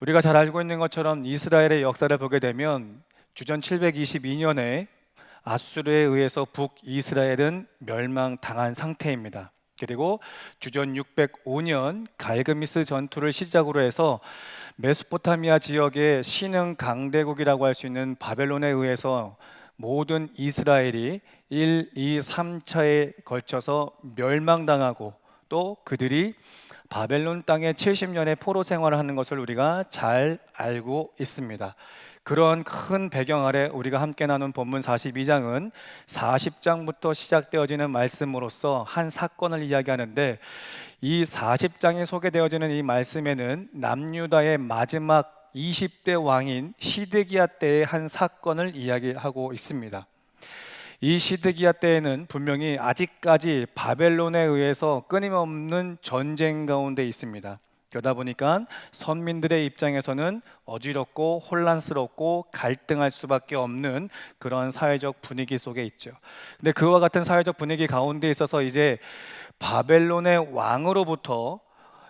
우리가 잘 알고 있는 것처럼 이스라엘의 역사를 보게 되면 주전 722년에 아수르에 의해서 북이스라엘은 멸망당한 상태입니다. 그리고 주전 605년 갈그미스 전투를 시작으로 해서 메소포타미아 지역의 신흥 강대국이라고 할 수 있는 바벨론에 의해서 모든 이스라엘이 1, 2, 3차에 걸쳐서 멸망당하고 또 그들이 바벨론 땅에 70년의 포로 생활을 하는 것을 우리가 잘 알고 있습니다. 그런 큰 배경 아래 우리가 함께 나눈 본문 42장은 40장부터 시작되어지는 말씀으로서 한 사건을 이야기하는데 이 40장에 소개되어지는 이 말씀에는 남유다의 마지막 20대 왕인 시드기야 때의 한 사건을 이야기하고 있습니다. 이 시드기야 때에는 분명히 아직까지 바벨론에 의해서 끊임없는 전쟁 가운데 있습니다. 그러다 보니까 선민들의 입장에서는 어지럽고 혼란스럽고 갈등할 수밖에 없는 그런 사회적 분위기 속에 있죠. 근데 그와 같은 사회적 분위기 가운데 있어서 이제 바벨론의 왕으로부터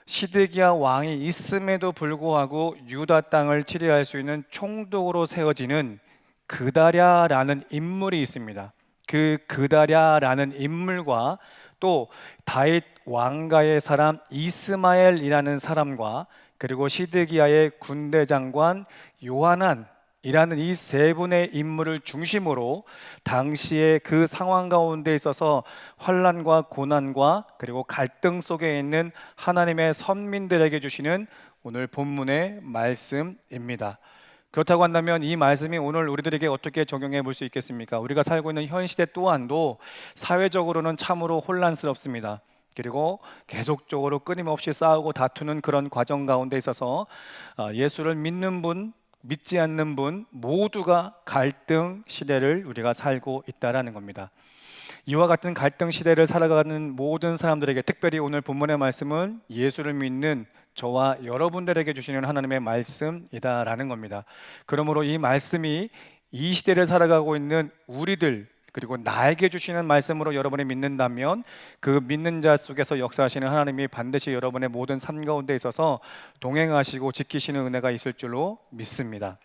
시드기야 왕이 있음에도 불구하고 유다 땅을 치리할 수 있는 총독으로 세워지는 그다랴라는 인물이 있습니다. 그 그다랴라는 인물과 또 다윗 왕가의 사람 이스마엘이라는 사람과 그리고 시드기야의 군대 장관 요하난 이라는 이 세 분의 인물을 중심으로 당시의 그 상황 가운데 있어서 환란과 고난과 그리고 갈등 속에 있는 하나님의 선민들에게 주시는 오늘 본문의 말씀입니다. 그렇다고 한다면 이 말씀이 오늘 우리들에게 어떻게 적용해 볼 수 있겠습니까? 우리가 살고 있는 현 시대 또한도 사회적으로는 참으로 혼란스럽습니다. 그리고 계속적으로 끊임없이 싸우고 다투는 그런 과정 가운데 있어서 아, 예수를 믿는 분, 믿지 않는 분 모두가 갈등 시대를 우리가 살고 있다라는 겁니다. 이와 같은 갈등 시대를 살아가는 모든 사람들에게 특별히 오늘 본문의 말씀은 예수를 믿는 저와 여러분들에게 주시는 하나님의 말씀이다라는 겁니다. 그러므로 이 말씀이 이 시대를 살아가고 있는 우리들 그리고 나에게 주시는 말씀으로 여러분이 믿는다면 그 믿는 자 속에서 역사하시는 하나님이 반드시 여러분의 모든 삶 가운데 있어서 동행하시고 지키시는 은혜가 있을 줄로 믿습니다.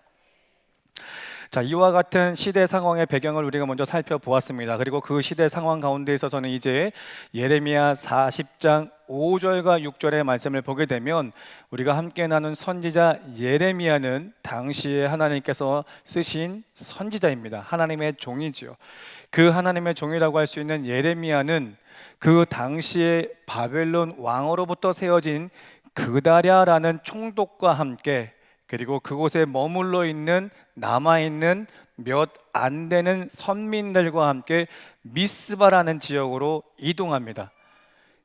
자, 이와 같은 시대 상황의 배경을 우리가 먼저 살펴보았습니다. 그리고 그 시대 상황 가운데 있어서는 이제 예레미야 40장 5절과 6절의 말씀을 보게 되면 우리가 함께 나눈 선지자 예레미야는 당시에 하나님께서 쓰신 선지자입니다. 하나님의 종이지요. 그 하나님의 종이라고 할 수 있는 예레미야는 그 당시에 바벨론 왕으로부터 세워진 그다랴라는 총독과 함께 그리고 그곳에 머물러 있는 남아 있는 몇 안 되는 선민들과 함께 미스바라는 지역으로 이동합니다.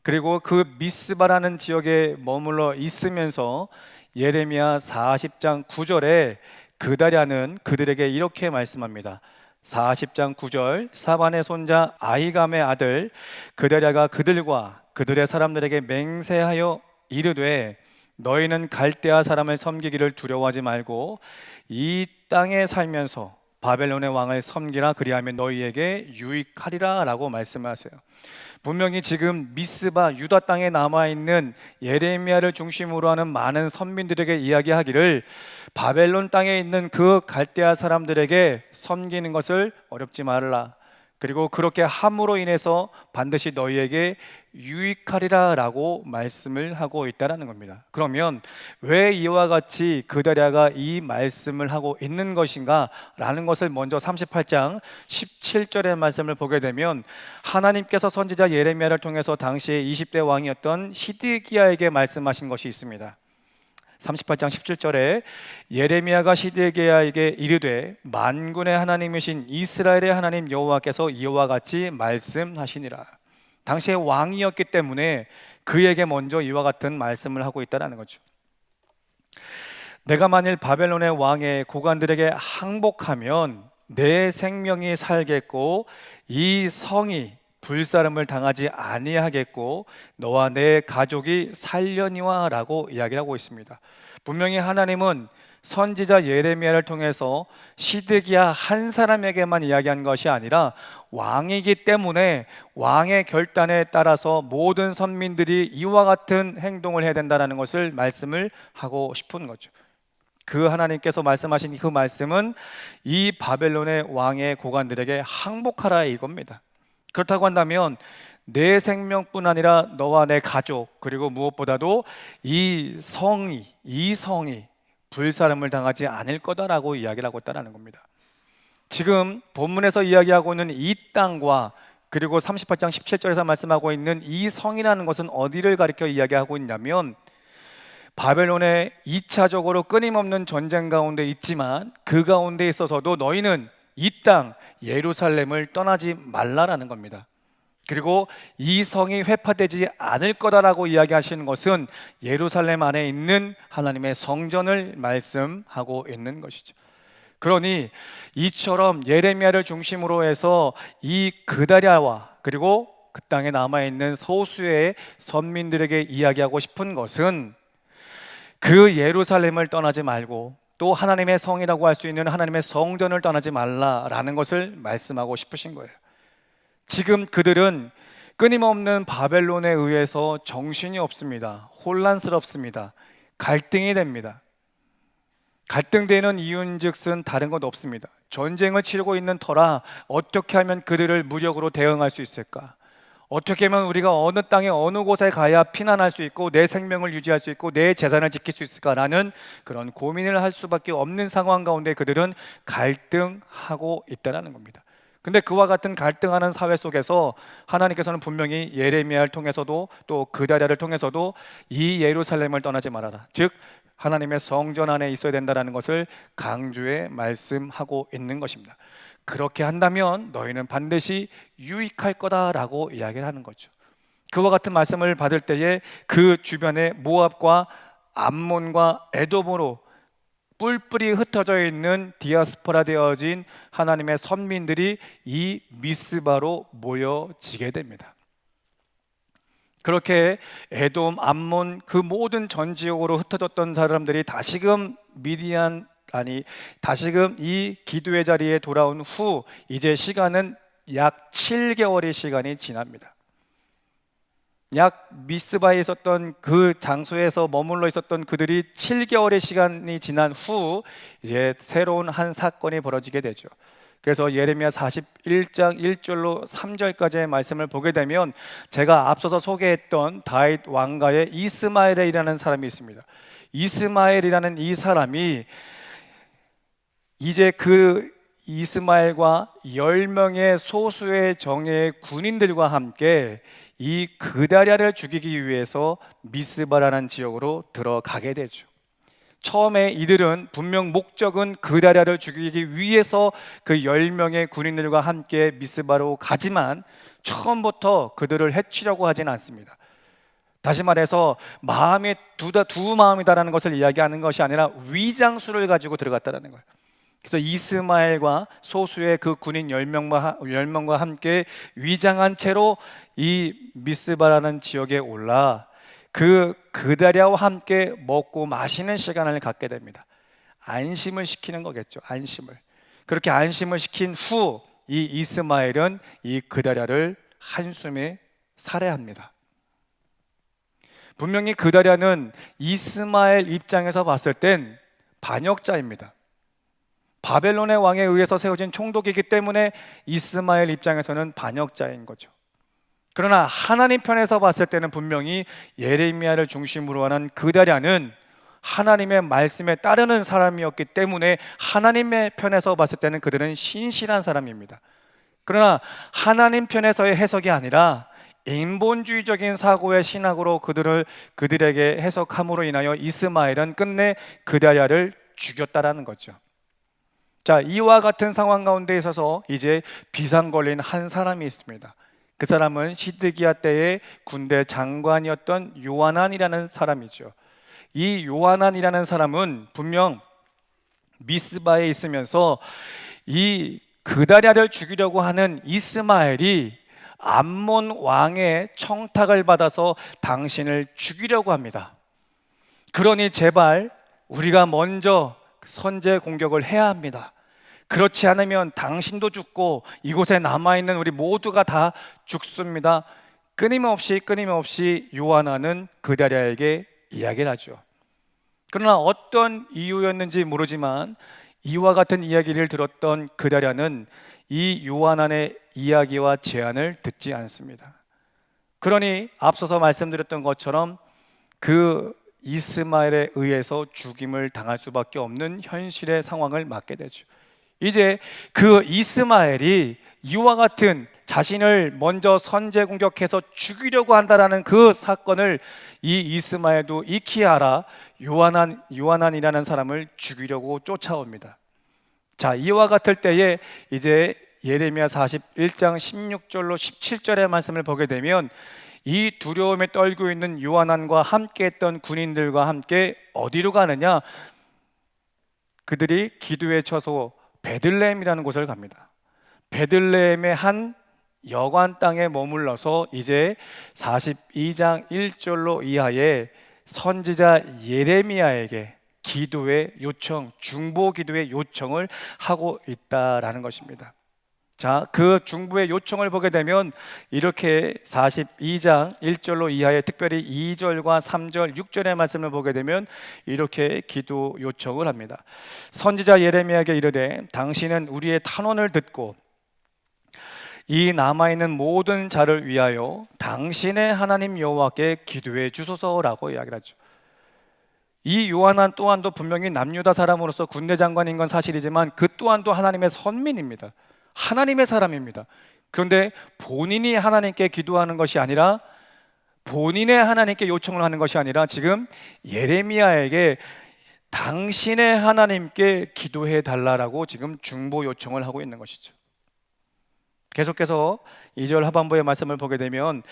그리고 그 미스바라는 지역에 머물러 있으면서 예레미야 40장 9절에 그다랴는 그들에게 이렇게 말씀합니다. 40장 9절 사반의 손자 아이감의 아들 그다랴가 그들과 그들의 사람들에게 맹세하여 이르되 너희는 갈대아 사람을 섬기기를 두려워하지 말고 이 땅에 살면서 바벨론의 왕을 섬기라 그리하면 너희에게 유익하리라라고 말씀하세요. 분명히 지금 미스바 유다 땅에 남아 있는 예레미야를 중심으로 하는 많은 선민들에게 이야기하기를 바벨론 땅에 있는 그 갈대아 사람들에게 섬기는 것을 어렵지 말라. 그리고 그렇게 함으로 인해서 반드시 너희에게 유익하리라라고 말씀을 하고 있다라는 겁니다. 그러면 왜 이와 같이 그다랴가 이 말씀을 하고 있는 것인가라는 것을 먼저 38장 17절의 말씀을 보게 되면 하나님께서 선지자 예레미야를 통해서 당시에 20대 왕이었던 시드기야에게 말씀하신 것이 있습니다. 38장 17절에 예레미야가 시드기야에게 이르되 만군의 하나님이신 이스라엘의 하나님 여호와께서 이와 같이 말씀하시니라. 당시에 왕이었기 때문에 그에게 먼저 이와 같은 말씀을 하고 있다는 거죠. 내가 만일 바벨론의 왕의 고관들에게 항복하면 내 생명이 살겠고 이 성이 불사름을 당하지 아니하겠고 너와 내 가족이 살려니와라고 이야기를 하고 있습니다. 분명히 하나님은 선지자 예레미야를 통해서 시드기야 한 사람에게만 이야기한 것이 아니라 왕이기 때문에 왕의 결단에 따라서 모든 선민들이 이와 같은 행동을 해야 된다는 것을 말씀을 하고 싶은 거죠. 그 하나님께서 말씀하신 그 말씀은 이 바벨론의 왕의 고관들에게 항복하라 이겁니다. 그렇다고 한다면 내 생명뿐 아니라 너와 내 가족 그리고 무엇보다도 이 성이 이 성이 불사름을 당하지 않을 거다라고 이야기를 하고 있다는 겁니다. 지금 본문에서 이야기하고 있는 이 땅과 그리고 38장 17절에서 말씀하고 있는 이 성이라는 것은 어디를 가리켜 이야기하고 있냐면 바벨론의 2차적으로 끊임없는 전쟁 가운데 있지만 그 가운데 있어서도 너희는 이 땅 예루살렘을 떠나지 말라라는 겁니다. 그리고 이 성이 회파되지 않을 거다라고 이야기하시는 것은 예루살렘 안에 있는 하나님의 성전을 말씀하고 있는 것이죠. 그러니 이처럼 예레미야를 중심으로 해서 이 그다랴와 그리고 그 땅에 남아 있는 소수의 선민들에게 이야기하고 싶은 것은 그 예루살렘을 떠나지 말고 또 하나님의 성이라고 할 수 있는 하나님의 성전을 떠나지 말라라는 것을 말씀하고 싶으신 거예요. 지금 그들은 끊임없는 바벨론에 의해서 정신이 없습니다. 혼란스럽습니다. 갈등이 됩니다. 갈등되는 이유인즉슨 다른 것 없습니다. 전쟁을 치르고 있는 터라 어떻게 하면 그들을 무력으로 대응할 수 있을까? 어떻게 하면 우리가 어느 땅에 어느 곳에 가야 피난할 수 있고 내 생명을 유지할 수 있고 내 재산을 지킬 수 있을까라는 그런 고민을 할 수밖에 없는 상황 가운데 그들은 갈등하고 있다는 겁니다. 근데 그와 같은 갈등하는 사회 속에서 하나님께서는 분명히 예레미야를 통해서도 또 그다랴를 통해서도 이 예루살렘을 떠나지 말아라. 즉 하나님의 성전 안에 있어야 된다라는 것을 강조해 말씀하고 있는 것입니다. 그렇게 한다면 너희는 반드시 유익할 거다라고 이야기를 하는 거죠. 그와 같은 말씀을 받을 때에 그 주변에 모압과 암몬과 에돔으로 뿔뿔이 흩어져 있는 디아스포라 되어진 하나님의 선민들이 이 미스바로 모여지게 됩니다. 그렇게 에돔, 암몬 그 모든 전 지역으로 흩어졌던 사람들이 다시금 미디안 아니 다시금 이 기도의 자리에 돌아온 후 이제 시간은 약 7개월의 시간이 지납니다. 약 미스바에 있었던 그 장소에서 머물러 있었던 그들이 7개월의 시간이 지난 후 이제 새로운 한 사건이 벌어지게 되죠. 그래서 예레미야 41장 1절로 3절까지의 말씀을 보게 되면 제가 앞서서 소개했던 다윗 왕가의 이스마엘이라는 사람이 있습니다. 이스마엘이라는 이 사람이 이제 그 이스마엘과 10명의 소수의 정예 군인들과 함께 이 그다랴를 죽이기 위해서 미스바라는 지역으로 들어가게 되죠. 처음에 이들은 분명 목적은 그다랴를 죽이기 위해서 그 10명의 군인들과 함께 미스바로 가지만 처음부터 그들을 해치려고 하진 않습니다. 다시 말해서 마음이 두, 두 마음이다라는 것을 이야기하는 것이 아니라 위장수를 가지고 들어갔다는 거예요. 그래서 이스마엘과 소수의 그 군인 10명과, 10명과 함께 위장한 채로 이 미스바라는 지역에 올라 그 그다랴와 함께 먹고 마시는 시간을 갖게 됩니다. 안심을 시키는 거겠죠. 안심을. 그렇게 안심을 시킨 후 이 이스마엘은 이 그다랴를 한숨에 살해합니다. 분명히 그다랴는 이스마엘 입장에서 봤을 땐 반역자입니다. 바벨론의 왕에 의해서 세워진 총독이기 때문에 이스마엘 입장에서는 반역자인 거죠. 그러나 하나님 편에서 봤을 때는 분명히 예레미야를 중심으로 하는 그다랴는 하나님의 말씀에 따르는 사람이었기 때문에 하나님의 편에서 봤을 때는 그들은 신실한 사람입니다. 그러나 하나님 편에서의 해석이 아니라 인본주의적인 사고의 신학으로 그들을 그들에게 해석함으로 인하여 이스마엘은 끝내 그다랴를 죽였다라는 거죠. 자, 이와 같은 상황 가운데 있어서 이제 비상 걸린 한 사람이 있습니다. 그 사람은 시드기야 때의 군대 장관이었던 요한안이라는 사람이죠. 이 요한안이라는 사람은 분명 미스바에 있으면서 이 그다랴를 죽이려고 하는 이스마엘이 암몬 왕의 청탁을 받아서 당신을 죽이려고 합니다. 그러니 제발 우리가 먼저 선제 공격을 해야 합니다. 그렇지 않으면 당신도 죽고 이곳에 남아있는 우리 모두가 다 죽습니다. 끊임없이 끊임없이 요하나는 그다랴에게 이야기를 하죠. 그러나 어떤 이유였는지 모르지만 이와 같은 이야기를 들었던 그다랴는 이 요한안의 이야기와 제안을 듣지 않습니다. 그러니 앞서서 말씀드렸던 것처럼 그 이스마엘에 의해서 죽임을 당할 수밖에 없는 현실의 상황을 맞게 되죠. 이제 그 이스마엘이 이와 같은 자신을 먼저 선제 공격해서 죽이려고 한다라는 그 사건을 이 이스마엘도 익히 알아 요한한 요한한이라는 사람을 죽이려고 쫓아옵니다. 자, 이와 같을 때에 이제 예레미야 41장 16절로 17절의 말씀을 보게 되면 이 두려움에 떨고 있는 요한안과 함께 했던 군인들과 함께 어디로 가느냐? 그들이 기도에 쳐서 베들레헴이라는 곳을 갑니다. 베들레헴의 한 여관 땅에 머물러서 이제 42장 1절로 이하에 선지자 예레미야에게 기도의 요청, 중보 기도의 요청을 하고 있다라는 것입니다. 자, 그 중부의 요청을 보게 되면 이렇게 42장 1절로 이하의 특별히 2절과 3절, 6절의 말씀을 보게 되면 이렇게 기도 요청을 합니다. 선지자 예레미야에게 이르되 당신은 우리의 탄원을 듣고 이 남아 있는 모든 자를 위하여 당신의 하나님 여호와께 기도해 주소서라고 이야기를 하죠. 이 요한한 또한도 분명히 남유다 사람으로서 군대 장관인 건 사실이지만 그 또한도 하나님의 선민입니다. 하나님의 사람입니다. 그런데 본인이 하나님께 기도하는 것이 아니라 본인의 하나님께 요청을 하는 것이 아니라 지금 예레미야에게 당신의 하나님께 기도해 달라라고 지금 중보 요청을 하고 있는 것이죠. 계속해서 2절 하반부의 말씀을 보게 되면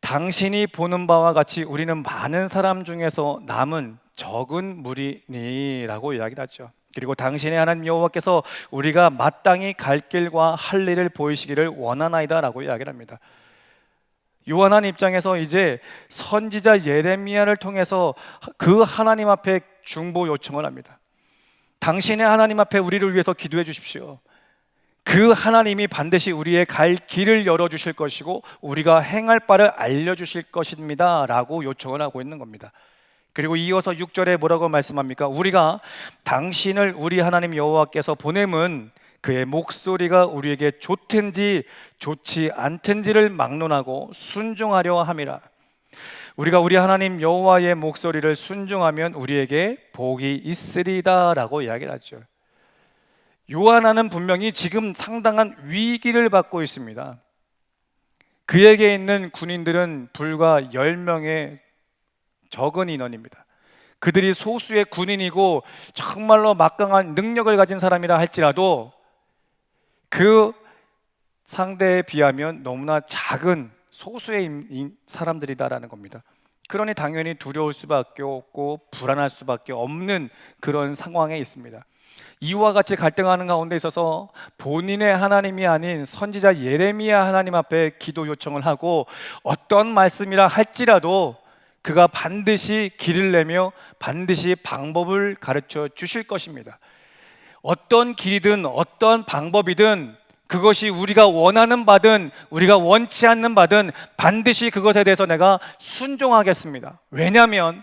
당신이 보는 바와 같이 우리는 많은 사람 중에서 남은 적은 무리니라고 이야기를 하죠. 그리고 당신의 하나님 여호와께서 우리가 마땅히 갈 길과 할 일을 보이시기를 원하나이다라고 이야기를 합니다. 요한한 입장에서 이제 선지자 예레미야를 통해서 그 하나님 앞에 중보 요청을 합니다. 당신의 하나님 앞에 우리를 위해서 기도해 주십시오. 그 하나님이 반드시 우리의 갈 길을 열어 주실 것이고 우리가 행할 바를 알려 주실 것입니다라고 요청을 하고 있는 겁니다. 그리고 이어서 6절에 뭐라고 말씀합니까? 우리가 당신을 우리 하나님 여호와께서 보냄은 그의 목소리가 우리에게 좋든지 좋지 않든지를 막론하고 순종하려 함이라. 우리가 우리 하나님 여호와의 목소리를 순종하면 우리에게 복이 있으리다라고 이야기를 하죠. 요한아는 분명히 지금 상당한 위기를 받고 있습니다. 그에게 있는 군인들은 불과 10명의 적은 인원입니다. 그들이 소수의 군인이고 정말로 막강한 능력을 가진 사람이라 할지라도 그 상대에 비하면 너무나 작은 소수의 사람들이다라는 겁니다. 그러니 당연히 두려울 수밖에 없고 불안할 수밖에 없는 그런 상황에 있습니다. 이와 같이 갈등하는 가운데 있어서 본인의 하나님이 아닌 선지자 예레미야 하나님 앞에 기도 요청을 하고 어떤 말씀이라 할지라도 그가 반드시 길을 내며 반드시 방법을 가르쳐 주실 것입니다. 어떤 길이든 어떤 방법이든 그것이 우리가 원하는 바든 우리가 원치 않는 바든 반드시 그것에 대해서 내가 순종하겠습니다. 왜냐하면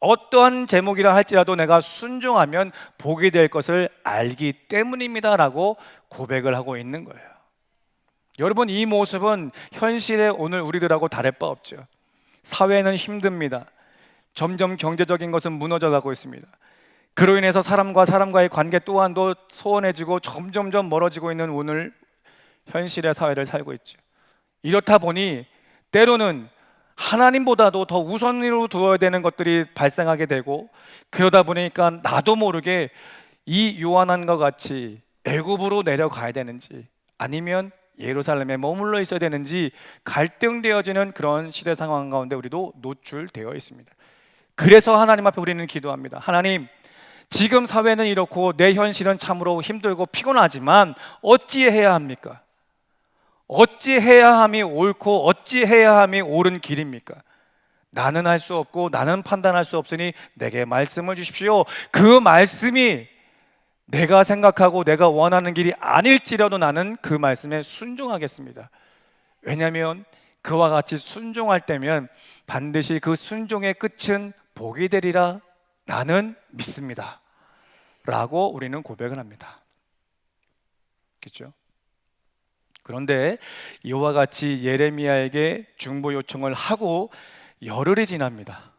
어떠한 제목이라 할지라도 내가 순종하면 복이 될 것을 알기 때문입니다라고 고백을 하고 있는 거예요. 여러분 이 모습은 현실의 오늘 우리들하고 다를 바 없죠. 사회는 힘듭니다. 점점 경제적인 것은 무너져 가고 있습니다. 그로 인해서 사람과 사람과의 관계 또한도 소원해지고 점점점 멀어지고 있는 오늘 현실의 사회를 살고 있죠. 이렇다 보니 때로는 하나님보다도 더 우선으로 두어야 되는 것들이 발생하게 되고 그러다 보니까 나도 모르게 이 요한한과 같이 애굽으로 내려가야 되는지 아니면 예루살렘에 머물러 있어야 되는지 갈등되어지는 그런 시대 상황 가운데 우리도 노출되어 있습니다. 그래서 하나님 앞에 우리는 기도합니다. 하나님, 지금 사회는 이렇고 내 현실은 참으로 힘들고 피곤하지만 어찌해야 합니까? 어찌해야 함이 옳고 어찌해야 함이 옳은 길입니까? 나는 할 수 없고 나는 판단할 수 없으니 내게 말씀을 주십시오. 그 말씀이 내가 생각하고 내가 원하는 길이 아닐지라도 나는 그 말씀에 순종하겠습니다. 왜냐하면 그와 같이 순종할 때면 반드시 그 순종의 끝은 복이 되리라 나는 믿습니다. 라고 우리는 고백을 합니다. 그렇죠? 그런데 이와 같이 예레미야에게 중보 요청을 하고 열흘이 지납니다.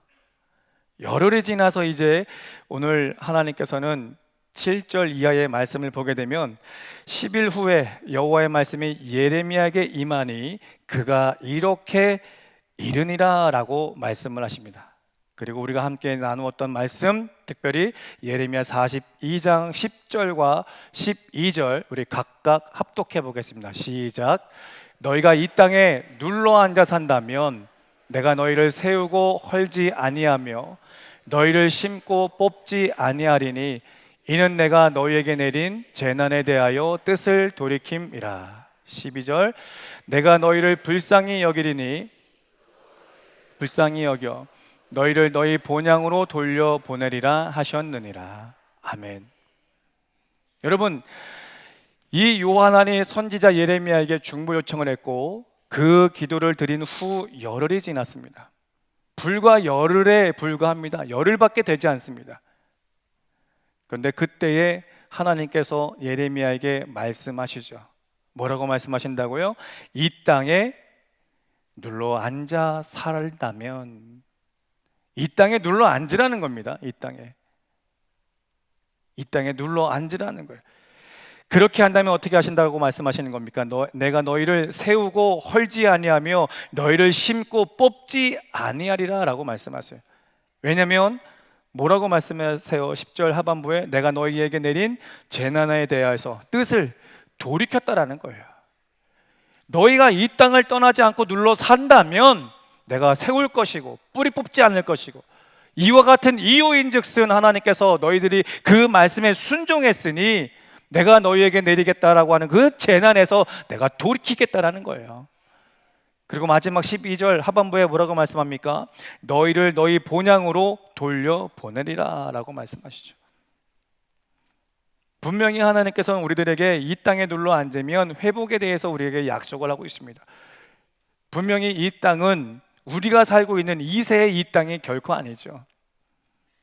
열흘이 지나서 이제 오늘 하나님께서는 7절 이하의 말씀을 보게 되면 10일 후에 여호와의 말씀이 예레미야에게 임하니 그가 이렇게 이르니라라고 말씀을 하십니다. 그리고 우리가 함께 나누었던 말씀 특별히 예레미야 42장 10절과 12절 우리 각각 합독해 보겠습니다. 시작. 너희가 이 땅에 눌러 앉아 산다면 내가 너희를 세우고 헐지 아니하며 너희를 심고 뽑지 아니하리니 이는 내가 너희에게 내린 재난에 대하여 뜻을 돌이킴이라. 12절 내가 너희를 불쌍히 여기리니 불쌍히 여겨 너희를 너희 본향으로 돌려 보내리라 하셨느니라. 아멘. 여러분 이 요한안이 선지자 예레미야에게 중보 요청을 했고 그 기도를 드린 후 열흘이 지났습니다. 불과 열흘에 불과합니다. 열흘밖에 되지 않습니다. 그런데 그때에 하나님께서 예레미야에게 말씀하시죠. 뭐라고 말씀하신다고요? 이 땅에 눌러 앉아 살다면 이 땅에 눌러 앉으라는 겁니다. 이 땅에 이 땅에 눌러 앉으라는 거예요. 그렇게 한다면 어떻게 하신다고 말씀하시는 겁니까? 너, 내가 너희를 세우고 헐지 아니하며 너희를 심고 뽑지 아니하리라라고 말씀하세요. 왜냐하면 뭐라고 말씀하세요? 10절 하반부에 내가 너희에게 내린 재난에 대하여서 뜻을 돌이켰다라는 거예요. 너희가 이 땅을 떠나지 않고 눌러 산다면 내가 세울 것이고 뿌리 뽑지 않을 것이고 이와 같은 이유인즉슨 하나님께서 너희들이 그 말씀에 순종했으니 내가 너희에게 내리겠다라고 하는 그 재난에서 내가 돌이키겠다라는 거예요. 그리고 마지막 12절 하반부에 뭐라고 말씀합니까? 너희를 너희 본향으로 돌려 보내리라 라고 말씀하시죠. 분명히 하나님께서는 우리들에게 이 땅에 눌러 앉으면 회복에 대해서 우리에게 약속을 하고 있습니다. 분명히 이 땅은 우리가 살고 있는 이 세의 이 땅이 결코 아니죠.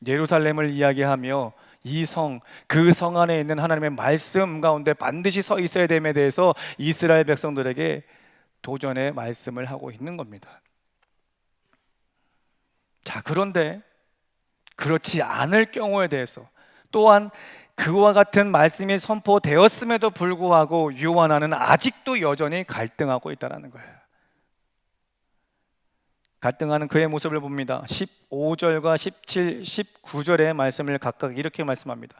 예루살렘을 이야기하며 이 성, 그 성 안에 있는 하나님의 말씀 가운데 반드시 서 있어야 됨에 대해서 이스라엘 백성들에게 도전의 말씀을 하고 있는 겁니다. 자, 그런데 그렇지 않을 경우에 대해서 또한 그와 같은 말씀이 선포되었음에도 불구하고 요한아는 아직도 여전히 갈등하고 있다는 거예요. 갈등하는 그의 모습을 봅니다. 15절과 17, 19절의 말씀을 각각 이렇게 말씀합니다.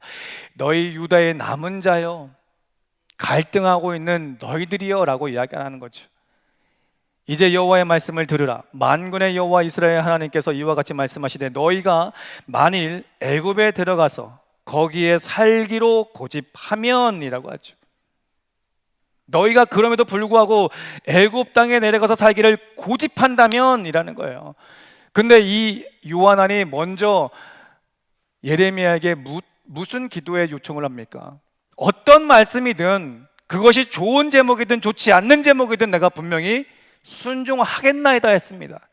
너희 유다의 남은 자여 갈등하고 있는 너희들이여라고 이야기하는 거죠. 이제 여호와의 말씀을 들으라. 만군의 여호와 이스라엘 하나님께서 이와 같이 말씀하시되 너희가 만일 애굽에 들어가서 거기에 살기로 고집하면이라고 하죠. 너희가 그럼에도 불구하고 애굽 땅에 내려가서 살기를 고집한다면이라는 거예요. 근데 이 요한안이 먼저 예레미야에게 무, 무슨 기도의 요청을 합니까? 어떤 말씀이든 그것이 좋은 제목이든 좋지 않는 제목이든 내가 분명히 순종하겠나이다 했습니다.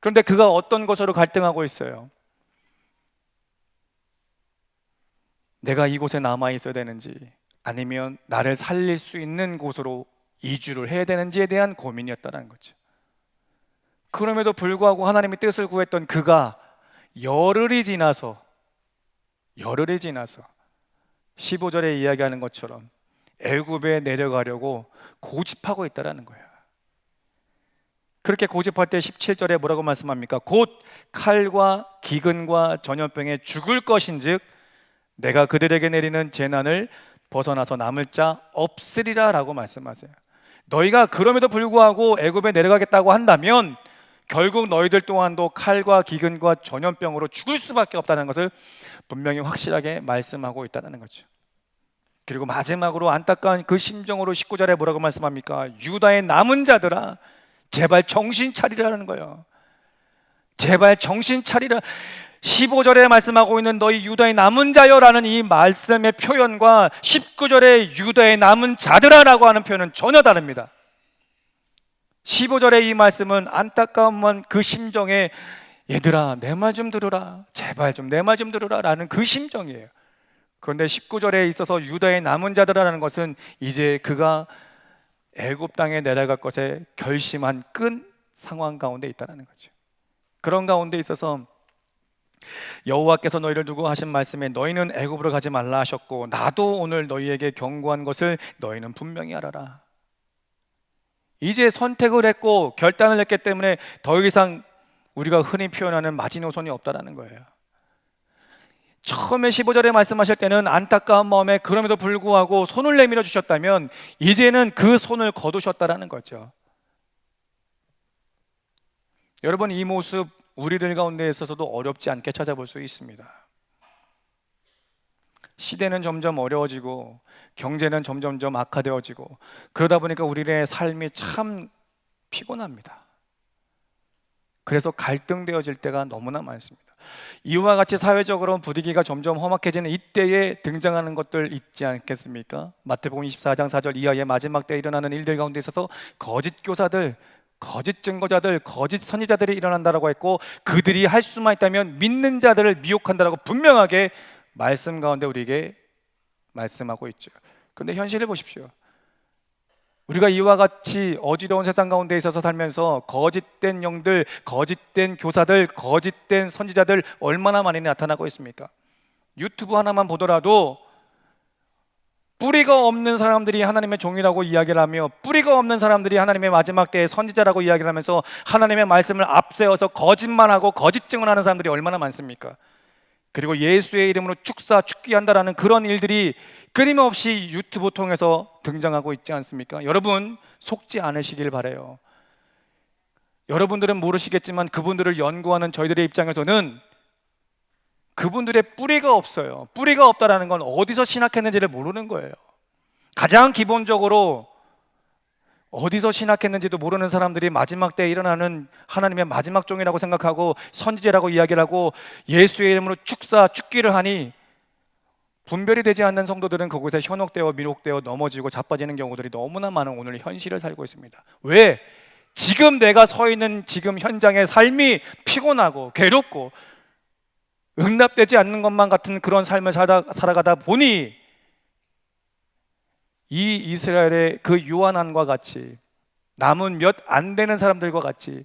그런데 그가 어떤 것으로 갈등하고 있어요? 내가 이곳에 남아 있어야 되는지 아니면 나를 살릴 수 있는 곳으로 이주를 해야 되는지에 대한 고민이었다는 거죠. 그럼에도 불구하고 하나님의 뜻을 구했던 그가 열흘이 지나서 열흘이 지나서 15절에 이야기하는 것처럼 애굽에 내려가려고 고집하고 있다라는 거예요. 그렇게 고집할 때 17절에 뭐라고 말씀합니까? 곧 칼과 기근과 전염병에 죽을 것인즉 내가 그들에게 내리는 재난을 벗어나서 남을 자 없으리라라고 말씀하세요. 너희가 그럼에도 불구하고 애굽에 내려가겠다고 한다면 결국 너희들 또한도 칼과 기근과 전염병으로 죽을 수밖에 없다는 것을 분명히 확실하게 말씀하고 있다는 거죠. 그리고 마지막으로 안타까운 그 심정으로 19절에 뭐라고 말씀합니까? 유다의 남은 자들아 제발 정신 차리라는 거예요. 제발 정신 차리라. 15절에 말씀하고 있는 너희 유다의 남은 자여라는 이 말씀의 표현과 19절에 유다의 남은 자들아라고 하는 표현은 전혀 다릅니다. 15절의 이 말씀은 안타까움만 그 심정에 얘들아 내 말 좀 들으라 제발 좀 내 말 좀 들으라 라는 그 심정이에요. 그런데 19절에 있어서 유다의 남은 자들이라는 것은 이제 그가 애굽 땅에 내려갈 것에 결심한 끈 상황 가운데 있다는 거죠. 그런 가운데 있어서 여호와께서 너희를 두고 하신 말씀에 너희는 애굽으로 가지 말라 하셨고 나도 오늘 너희에게 경고한 것을 너희는 분명히 알아라. 이제 선택을 했고 결단을 했기 때문에 더 이상 우리가 흔히 표현하는 마지노선이 없다라는 거예요. 처음에 15절에 말씀하실 때는 안타까운 마음에 그럼에도 불구하고 손을 내밀어 주셨다면 이제는 그 손을 거두셨다라는 거죠. 여러분 이 모습 우리들 가운데 있어서도 어렵지 않게 찾아볼 수 있습니다. 시대는 점점 어려워지고 경제는 점점점 악화되어지고 그러다 보니까 우리의 삶이 참 피곤합니다. 그래서 갈등되어질 때가 너무나 많습니다. 이와 같이 사회적으로 분위기가 점점 험악해지는 이때에 등장하는 것들 있지 않겠습니까? 마태복음 24장 4절 이하의 마지막 때 일어나는 일들 가운데 있어서 거짓 교사들, 거짓 증거자들, 거짓 선지자들이 일어난다라고 했고 그들이 할 수만 있다면 믿는 자들을 미혹한다라고 분명하게 말씀 가운데 우리에게 말씀하고 있죠. 그런데 현실을 보십시오. 우리가 이와 같이 어지러운 세상 가운데 있어서 살면서 거짓된 영들, 거짓된 교사들, 거짓된 선지자들 얼마나 많이 나타나고 있습니까? 유튜브 하나만 보더라도 뿌리가 없는 사람들이 하나님의 종이라고 이야기를 하며 뿌리가 없는 사람들이 하나님의 마지막 때의 선지자라고 이야기를 하면서 하나님의 말씀을 앞세워서 거짓말하고 거짓 증언하는 사람들이 얼마나 많습니까? 그리고 예수의 이름으로 축사 축기한다라는 그런 일들이 끊임없이 유튜브 통해서 등장하고 있지 않습니까? 여러분 속지 않으시길 바래요. 여러분들은 모르시겠지만 그분들을 연구하는 저희들의 입장에서는 그분들의 뿌리가 없어요. 뿌리가 없다라는 건 어디서 신학했는지를 모르는 거예요. 가장 기본적으로 어디서 신학했는지도 모르는 사람들이 마지막 때에 일어나는 하나님의 마지막 종이라고 생각하고 선지자라고 이야기를 하고 예수의 이름으로 축사 축기를 하니 분별이 되지 않는 성도들은 그곳에 현혹되어 미혹되어 넘어지고 자빠지는 경우들이 너무나 많은 오늘 현실을 살고 있습니다. 왜? 지금 내가 서 있는 지금 현장의 삶이 피곤하고 괴롭고 응답되지 않는 것만 같은 그런 삶을 살아, 살아가다 보니 이 이스라엘의 그 유한함과 같이 남은 몇 안 되는 사람들과 같이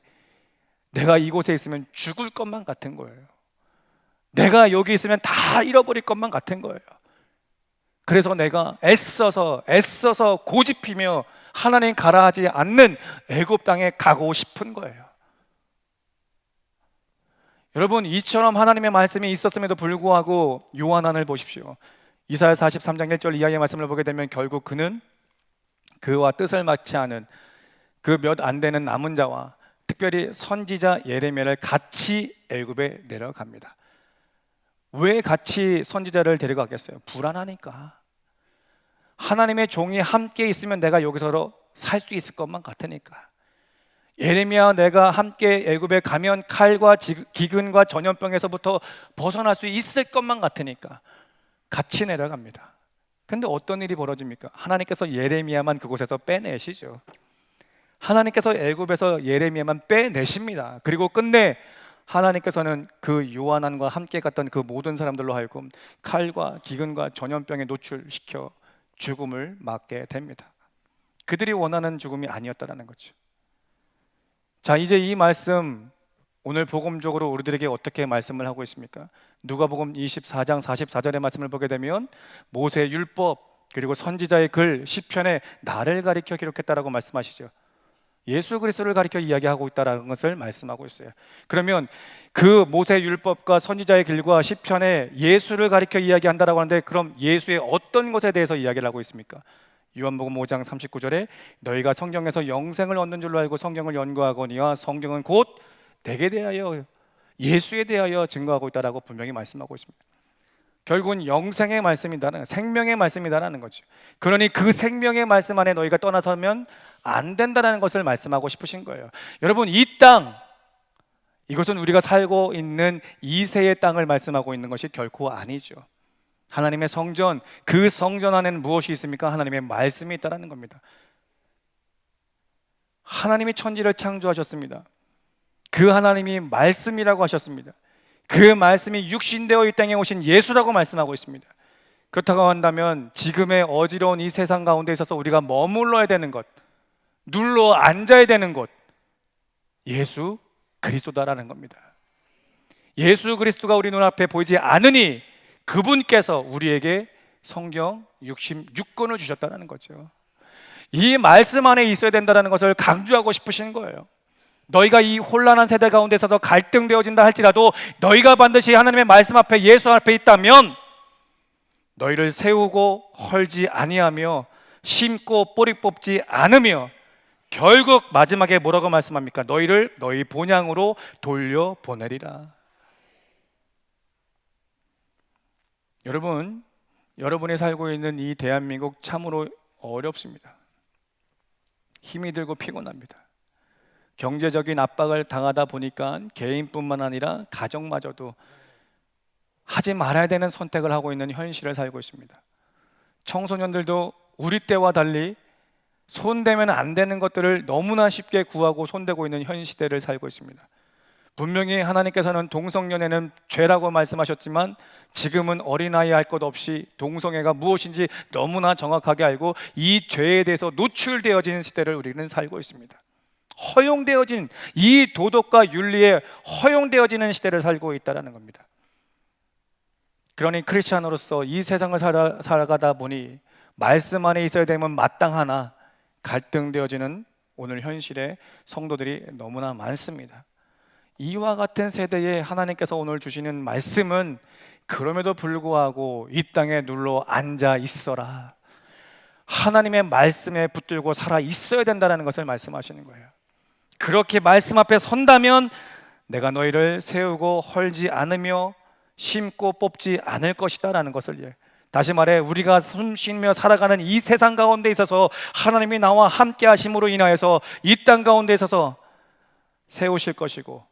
내가 이곳에 있으면 죽을 것만 같은 거예요. 내가 여기 있으면 다 잃어버릴 것만 같은 거예요. 그래서 내가 애써서 애써서 고집피며 하나님 가라 하지 않는 애굽 땅에 가고 싶은 거예요. 여러분 이처럼 하나님의 말씀이 있었음에도 불구하고 요한안을 보십시오. 이사야 43장 1절 이하의 말씀을 보게 되면 결국 그는 그와 뜻을 맞지 않은 그 몇 안 되는 남은 자와 특별히 선지자 예레미야를 같이 애굽에 내려갑니다. 왜 같이 선지자를 데려가겠어요? 불안하니까. 하나님의 종이 함께 있으면 내가 여기서 살 수 있을 것만 같으니까. 예레미야 내가 함께 애굽에 가면 칼과 기근과 전염병에서부터 벗어날 수 있을 것만 같으니까. 같이 내려갑니다. 근데 어떤 일이 벌어집니까? 하나님께서 예레미야만 그곳에서 빼내시죠. 하나님께서 애굽에서 예레미야만 빼내십니다. 그리고 끝내 하나님께서는 그 요한안과 함께 갔던 그 모든 사람들로 하여금 칼과 기근과 전염병에 노출시켜 죽음을 맞게 됩니다. 그들이 원하는 죽음이 아니었다라는 거죠. 자, 이제 이 말씀 오늘 복음적으로 우리들에게 어떻게 말씀을 하고 있습니까? 누가복음 24장 44절의 말씀을 보게 되면 모세 율법 그리고 선지자의 글 시편에 나를 가리켜 기록했다라고 말씀하시죠. 예수 그리스도를 가리켜 이야기하고 있다라는 것을 말씀하고 있어요. 그러면 그 모세 율법과 선지자의 길과 시편에 예수를 가리켜 이야기한다라고 하는데 그럼 예수의 어떤 것에 대해서 이야기를 하고 있습니까? 요한복음 5장 39절에 너희가 성경에서 영생을 얻는 줄로 알고 성경을 연구하거니와 성경은 곧 내게 대하여 예수에 대하여 증거하고 있다라고 분명히 말씀하고 있습니다. 결국은 영생의 말씀이다는 생명의 말씀이다라는 거죠. 그러니 그 생명의 말씀 안에 너희가 떠나서면 안 된다는 것을 말씀하고 싶으신 거예요. 여러분 이 땅 이것은 우리가 살고 있는 이세의 땅을 말씀하고 있는 것이 결코 아니죠. 하나님의 성전 그 성전 안에는 무엇이 있습니까? 하나님의 말씀이 있다라는 겁니다. 하나님이 천지를 창조하셨습니다. 그 하나님이 말씀이라고 하셨습니다. 그 말씀이 육신되어 이 땅에 오신 예수라고 말씀하고 있습니다. 그렇다고 한다면 지금의 어지러운 이 세상 가운데 있어서 우리가 머물러야 되는 것, 눌러 앉아야 되는 곳, 예수 그리스도다라는 겁니다. 예수 그리스도가 우리 눈앞에 보이지 않으니 그분께서 우리에게 성경 66권을 주셨다는 거죠. 이 말씀 안에 있어야 된다는 것을 강조하고 싶으신 거예요. 너희가 이 혼란한 세대 가운데 서서 갈등되어진다 할지라도 너희가 반드시 하나님의 말씀 앞에 예수 앞에 있다면 너희를 세우고 헐지 아니하며 심고 뿌리 뽑지 않으며 결국 마지막에 뭐라고 말씀합니까? 너희를 너희 본향으로 돌려 보내리라. 여러분, 여러분이 살고 있는 이 대한민국 참으로 어렵습니다. 힘이 들고 피곤합니다. 경제적인 압박을 당하다 보니까 개인뿐만 아니라 가정마저도 하지 말아야 되는 선택을 하고 있는 현실을 살고 있습니다. 청소년들도 우리 때와 달리 손대면 안 되는 것들을 너무나 쉽게 구하고 손대고 있는 현 시대를 살고 있습니다. 분명히 하나님께서는 동성연애는 죄라고 말씀하셨지만 지금은 어린아이 할 것 없이 동성애가 무엇인지 너무나 정확하게 알고 이 죄에 대해서 노출되어지는 시대를 우리는 살고 있습니다. 허용되어진 이 도덕과 윤리에 허용되어지는 시대를 살고 있다는 겁니다. 그러니 크리스찬으로서 이 세상을 살아, 살아가다 보니 말씀 안에 있어야 되면 마땅하나 갈등되어지는 오늘 현실의 성도들이 너무나 많습니다. 이와 같은 세대에 하나님께서 오늘 주시는 말씀은 그럼에도 불구하고 이 땅에 눌러 앉아 있어라. 하나님의 말씀에 붙들고 살아 있어야 된다는 것을 말씀하시는 거예요. 그렇게 말씀 앞에 선다면 내가 너희를 세우고 헐지 않으며 심고 뽑지 않을 것이다라는 것을 예. 다시 말해 우리가 숨쉬며 살아가는 이 세상 가운데 있어서 하나님이 나와 함께 하심으로 인하여서 이 땅 가운데 있어서 세우실 것이고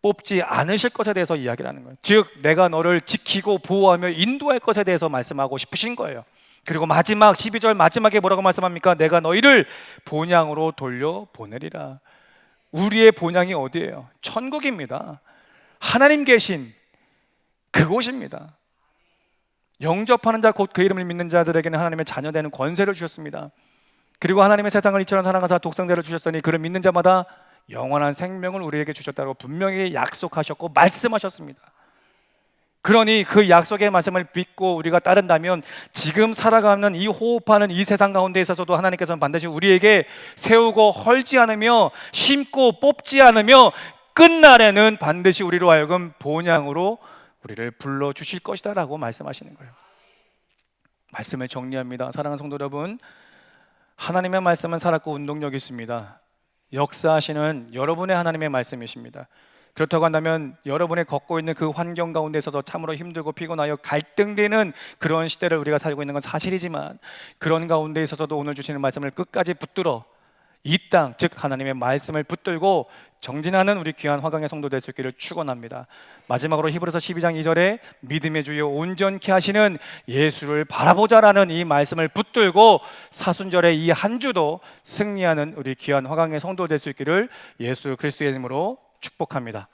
뽑지 않으실 것에 대해서 이야기를 하는 거예요. 즉 내가 너를 지키고 보호하며 인도할 것에 대해서 말씀하고 싶으신 거예요. 그리고 마지막 12절 마지막에 뭐라고 말씀합니까? 내가 너희를 본향으로 돌려 보내리라. 우리의 본향이 어디예요? 천국입니다. 하나님 계신 그곳입니다. 영접하는 자 곧 그 이름을 믿는 자들에게는 하나님의 자녀 되는 권세를 주셨습니다. 그리고 하나님의 세상을 이처럼 사랑하사 독생자를 주셨으니 그를 믿는 자마다 영원한 생명을 우리에게 주셨다고 분명히 약속하셨고 말씀하셨습니다. 그러니 그 약속의 말씀을 믿고 우리가 따른다면 지금 살아가는 이 호흡하는 이 세상 가운데 있어서도 하나님께서는 반드시 우리에게 세우고 헐지 않으며 심고 뽑지 않으며 끝날에는 반드시 우리로 하여금 본향으로 우리를 불러 주실 것이다라고 말씀하시는 거예요. 말씀을 정리합니다. 사랑하는 성도 여러분, 하나님의 말씀은 살았고 운동력이 있습니다. 역사하시는 여러분의 하나님의 말씀이십니다. 그렇다고 한다면 여러분이 걷고 있는 그 환경 가운데 있어서 참으로 힘들고 피곤하여 갈등되는 그런 시대를 우리가 살고 있는 건 사실이지만 그런 가운데 있어서도 오늘 주시는 말씀을 끝까지 붙들어 이 땅, 즉 하나님의 말씀을 붙들고 정진하는 우리 귀한 화강의 성도 될 수 있기를 축원합니다. 마지막으로 히브리서 12장 2절에 믿음의 주요 온전케 하시는 예수를 바라보자라는 이 말씀을 붙들고 사순절의 이 한 주도 승리하는 우리 귀한 화강의 성도 될 수 있기를 예수 그리스도의 이름으로 축복합니다.